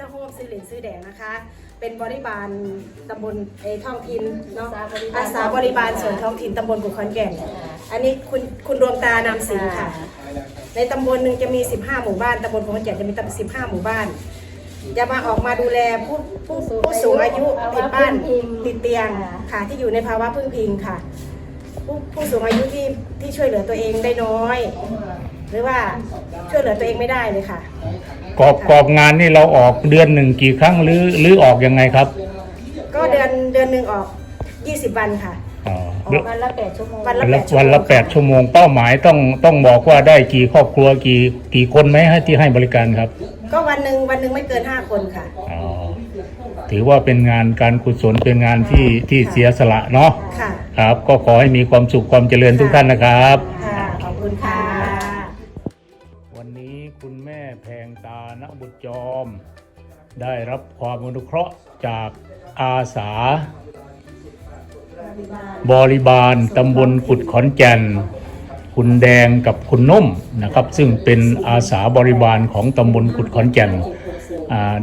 ตโฮมซื้อเหรียญซื้อแดงนะคะ เป็นบริบาลตำบลเออท้องถิ่นเนาะอาสาบริบาลส่วนท้องถิ่นตำบลกุขอนแก่น อันนี้คุณคุณดวงตานามสิงห์ค่ะ ในตำบลหนึ่งจะมี 15 หมู่บ้านตำบลกุขอนแก่นจะมีตำ15 หมู่บ้านจะมาออกมาดูแลผู้ผู้ผู้สูงอายุติดบ้านติดเตียงค่ะที่อยู่ในภาวะพึ่งพิงค่ะ ผู้ผู้สูงอายุที่ที่ช่วยเหลือตัวเองได้น้อย หรือว่าช่วยเหลือตัวเองไม่ได้เลยค่ะ กรอบกรอบงานนี่เราออกเดือนหนึ่งกี่ครั้งหรือหรือออกยังไงครับก็เดือนเดือนหนึ่งออก20วันค่ะ อ๋อออกวันละแปดชั่วโมง วันละวันแปละดชั่วโมงวันละแปดชั่วโมงเป้าหมายต้องต้องบอกว่าได้กี่ครอบครัวกี่กี่คนไหมให้ที่ให้บริการครับก็วันหนึ่งวันหนึ่งไม่เกิน5คนค่ะ อ๋อถือว่าเป็นงานการกุศลเป็นงานที่ที่เสียสละเนาะค่ะ ครับ ก็ขอให้มีความสุขความเจริญทุกท่านนะครับ ค่ะ ขอบคุณค่ะ จอม ได้รับความอนุเคราะห์จากอาสา บริบาลตำบลกุดขอนแก่น คุณแดงกับคุณนุ่มนะครับ ซึ่งเป็นอาสาบริบาลของตำบลกุดขอนแก่น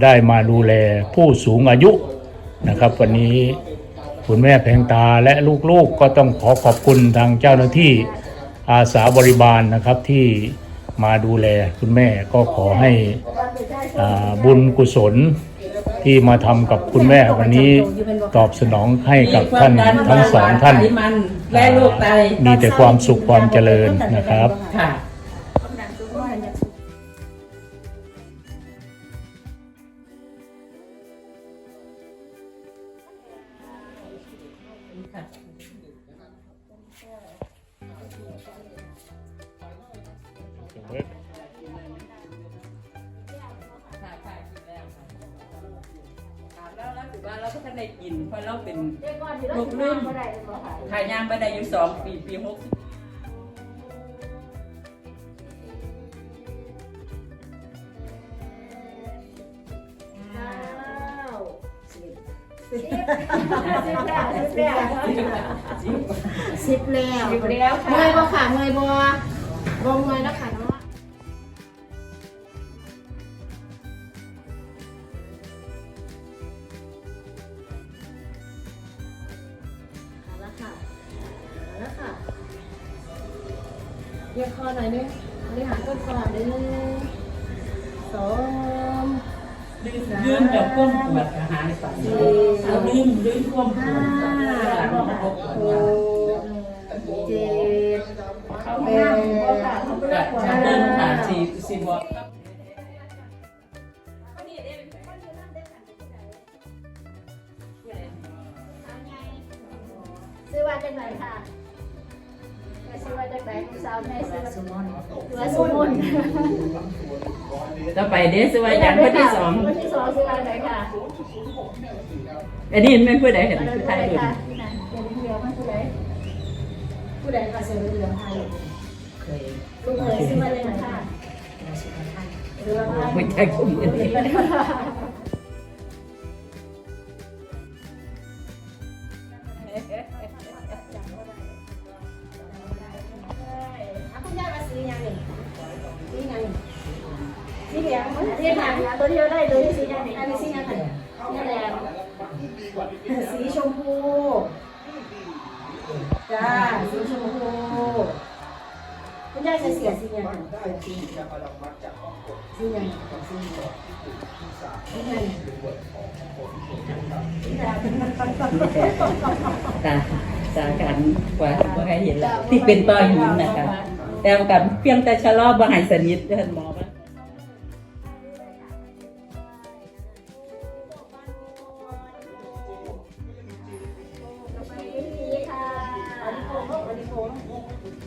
ได้มาดูแลผู้สูงอายุนะครับ วันนี้คุณแม่แพงตาและลูกๆก็ต้องขอขอบคุณทางเจ้าหน้าที่อาสาบริบาลนะครับที่มาดูแลคุณแม่ก็ขอให้ บุญกุศลที่มาทำกับคุณแม่วันนี้ตอบสนองให้กับท่านทั้งสองท่านไขมันและโรคไตมีแต่ความสุขความเจริญนะครับค่ะแล้วเว่าเราก็ท่านได้กินเพราะเราเป็นลูกลื่นขายยางบันไดอยู่สองปีปีหกสิบแล้วอยู่แล้วเมื่ค่ะอยบ่ค่ะเมื่อยบ่บ่เมื่อยแล้วค่ะ เรียกคอหน่อยนึงบริหารต้นคอหนึ่งสองลืมจากก้มปวดอาหารในฝันเราลืมลืมก้มปวห้าดหลังกเขาปวดเจ็ดแปดจะเดินผ่านสีสีบอดซื้อว่าจากไหนค่ะ ซื้อว่าจากไหนคุณสาวแม่ซื้อว่าสมุนว่าสมุนต่อไปเด้สวัสดีคนที่สองคนที่สองซื้อว่าจากไหนค่ะอันนี้ไม่พูดได้เห็นมาผู้ดูไทยได้อื่นค่ะที่ไหนเดี๋ยวเดียวมันผู้ใดผู้ใดมาเสนอเหลืองไทยลูกเคยซื้อว่าจากไหนค่ะหรือว่าไม่ใช่คนอื่นอ่ คุณยายมาซื้อยังนี่ซื้อยังนี่สีเหลืองที่ไหนตัวเดียวได้ตัวที่สียังไงอันนี้สียังไงนี่แหละสีชมพูจ้าสีชมพูคุณยายใส่เสียสียังไงสียังสียังสียังตาสาการกว่าว่ให้เห็นแล้วที่เป็นต้อหินนะคะ แต่กับเพียงแต่ชะลอบ่หายสนิทเดินหมอว่านี่ค่ะอันนี้โค้งอันนี้โค้ง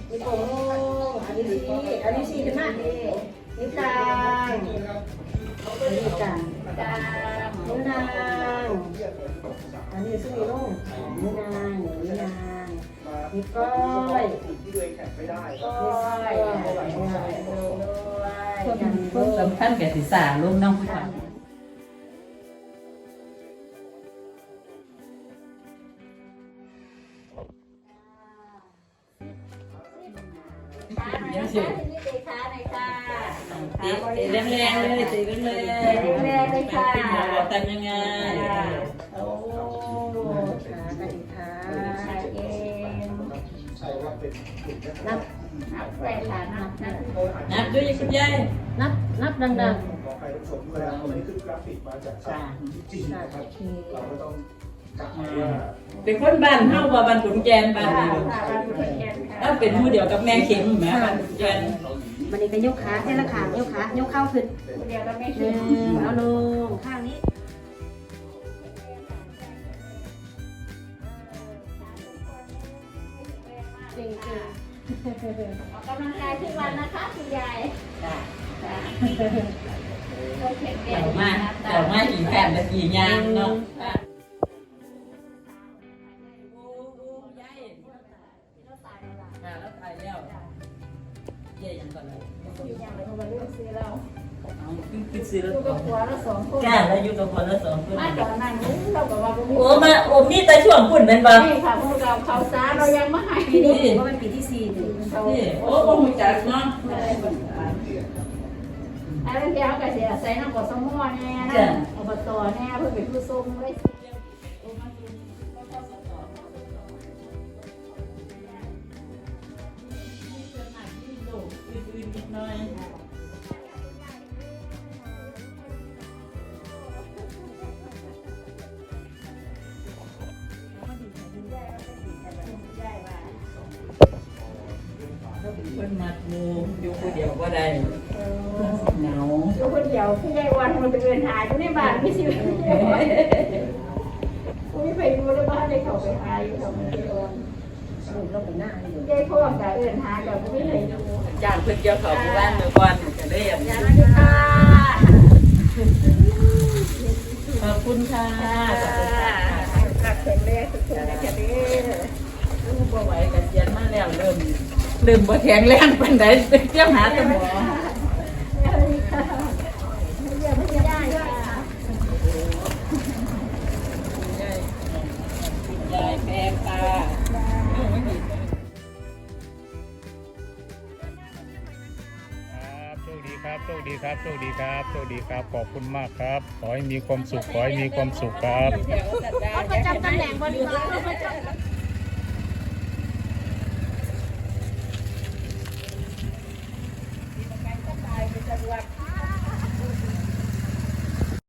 อันนี้โค้งอันนี้สีอันนี้สีขึ้นมานิ้วกลางนิ้วกลางกานิ้วนางอันนี้สุดลงนิ้วนางนิ้วนาง นิ้วก้อยก้อยกันพวสำคัญกับศีรษะลูกน้องผู้ชายยังสินี่เด็กขาหน่อยค่ะตีแรงๆเลยตีแรงๆแรงๆเลยค่ะเป็นหมอบอกทำยังไง นับนับแรงขานับนับ นับด้วยคุณยายนับ นับดังขอใครชมก็ได้อันนี้คือกราฟิกมาจากสถานที่จริงนะครับเราก็ต้องกลับมาว่าเป็นคนบ้านเฮาว่าบ้านขุนแกนบ้านค่ะนี้ค่ะเราดูแขนค่ะแล้วเป็นหมู่เดียวกับแม่เข็มแม่บ้านขุนแกนๆมันนี่ก็ยกขาแค่ละขางยกขายกเข้าขึ้นเดี๋ยวเราไม่หถึนึ่งงเอาลงข้างนี้ เก่งออกกำลังกายทุกวันนะคะคุณยายจ้ะค่ะต้องแข็งแรเดี๋ยงวมาเดี๋ยวมากี่แผ่นและกี่ยางเนาะค่ะค่ะแล้วตายแล้วเย่ยังก่อนเลยอย่างไรเพราะว่าลูกซื้อเราเอาขึ้นขึ้นซื้อแล้วลูกกับผัวเราสองคนจ้าแล้วอยู่กับคนละสองคนมาตอนนั้นเราก็ว่าโอ้มาโอ้มีแต่ช่วงปุ่นเป็นบ่นี่ค่ะ พวกเราเขาซาเรายังไม่ให้ปีนี้นี่ก็เป็นปีที่สี่นี่นี่โอ้บ่ฮู้จักเนาะไอ้เรื่องเดียวก็เสียใส่น้ำกอดสมอแน่นะอบตแน่เพื่อเป็นผู้ทรงไว้ เพิ่นมัดหมูอยู่ผู้เดียวบ่ได้เหงาอยู่คนเดียวพี่ยายวันมันเป็นเรือนหายอยู่ในบ้านไม่สิกูไม่ไปดูในบ้านเลยเขาไปหายเขาไม่ไปโอนลูกเราเป็นหน้าให้ดูยายพ่อกับเรือนหายกับกูไม่ไปดูจางเพิ่นเกี่ยวเขาหมู่บ้านเมื่อก่อนก็เลยอะยายมาดีค่ะขอบคุณค่ะขอบคุณค่ะแข็งแรงทุกคนนะจ๊ะเด้อลูกบ่ไหวกันเจียนมาแล้วเริ่ม เริ่มบ่แข็งแรงปานใดเตรียมหาแต่หมอยังไม่ได้ค่ะยายยายแพงตาครับโชคดีครับโชคดีครับโชคดีครับโชคดีครับขอบคุณมากครับ ขอให้มีความสุขขอให้มีความสุขครับ ประจำตำแหน่งบริบาลประจำ